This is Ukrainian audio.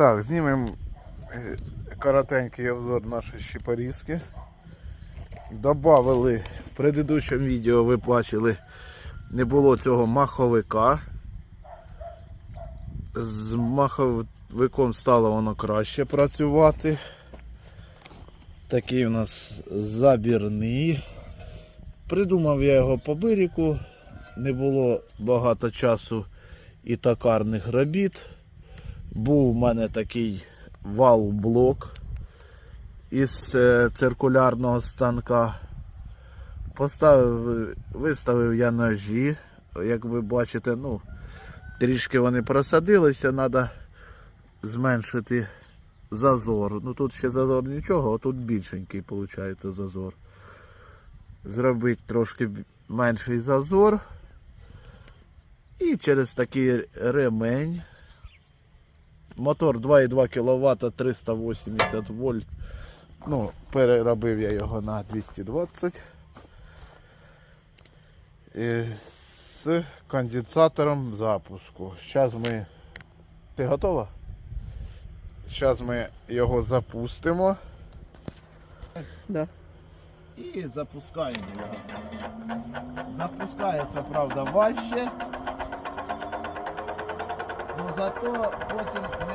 Так, знімемо е, коротенький обзор нашої щепорізки. Добавили в предыдущому відео, ви бачили, не було цього маховика. З маховиком стало воно краще працювати. Такий у нас забірний. Придумав я його по бирику. Не було багато часу і токарних робіт. Був у мене такий вал-блок із е, циркулярного станка. Поставив, виставив я ножі. Як ви бачите, ну, трішки вони просадилися, треба зменшити зазор. Ну тут ще зазор нічого, а тут більшенький виходить зазор. Зробити трошки менший зазор. І через такий ремень. Мотор 2,2 кВт 380 вольт. Ну, переробив я його на 220. І з конденсатором запуску. Зараз ми. Ти готова? Зараз ми його запустимо. Да. І запускаємо його. Запускається, правда, важче. Ну зато потім.